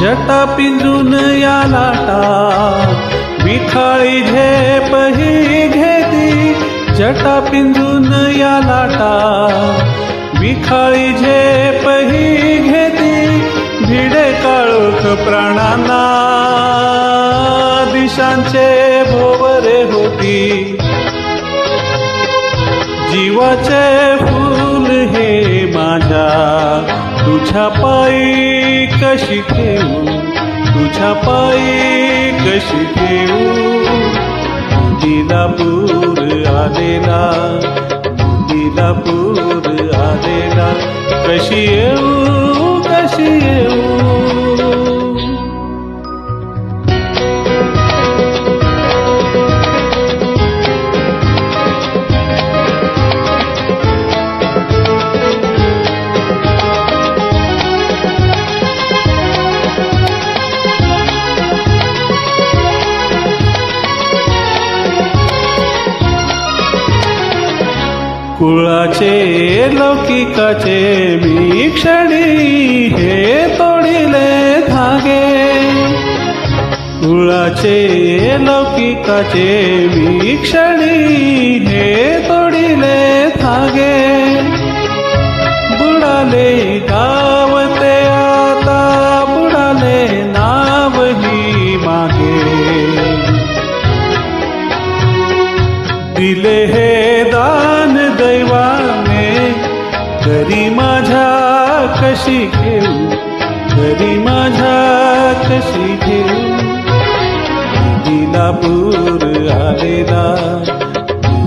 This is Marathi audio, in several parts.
जटा पिंजून या लाटा विखाळी झेप ही घेती जटा पिंजून या लाटा विखाळी झेप ही घेती भिडे काळोख प्राणांना. दिशांचे भोवरे होती. जीवाचे फूल हे माझ्या तुझ्या पायी कशी ठेवू तुझ्या पायी कशी ठेवू दिला पूर आलेला दिला पूर आलेला कशी येऊ कशी येऊ कुळाचे लौकिकाचे भीक्षणी हे तोडिले धागे. कुळाचे लौकिकाचे भीक्षणी हे तोडिले धागे. बुडाले गावते आता बुडाले नावही मागे. दिले हे घरी माझ्या कशी घेऊ? घरी माझ्या कशी घेऊ? दिला पूर आलेला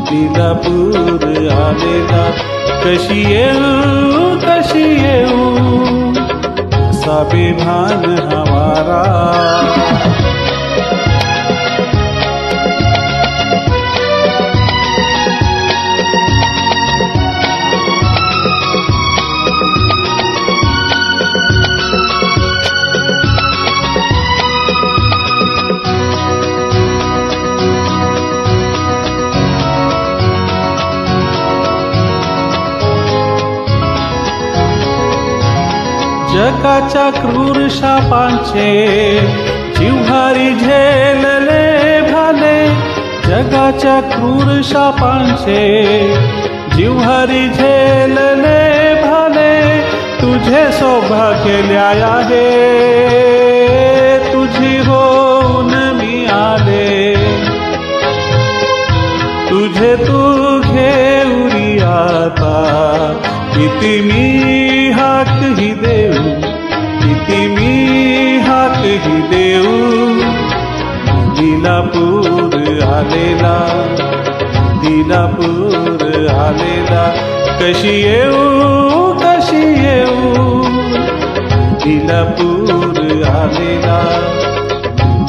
दिला पूर आलेला कशी येऊ कशी येऊ? साबे भान हमारा जगाच्या क्रूर शापांचे जिव्हारी झेलले भाले जगाच्या क्रूर शापांचे जिव्हारी झेलले भाले तुझे सौभाग्य न्याय आहे तुझी होऊन मी आले तुझे तू ಹಿತಿಮೀ ಹಾಕಿದೆವು ಹಿತಿಮೀ ಹಾಕಿದೆವು ದಿಲಾಪುರ ಆಲೆಲಾ ದಿಲಾಪುರ ಆಲೆಲಾ ಕಶಿಯೇವು ಕಶಿಯೇವು ದಿಲಾಪುರ ಆಲೆಲಾ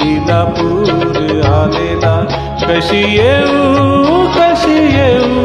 ದಿಲಾಪುರ ಆಲೆಲಾ ಕಶಿಯೇವು ಕಶಿಯೇವು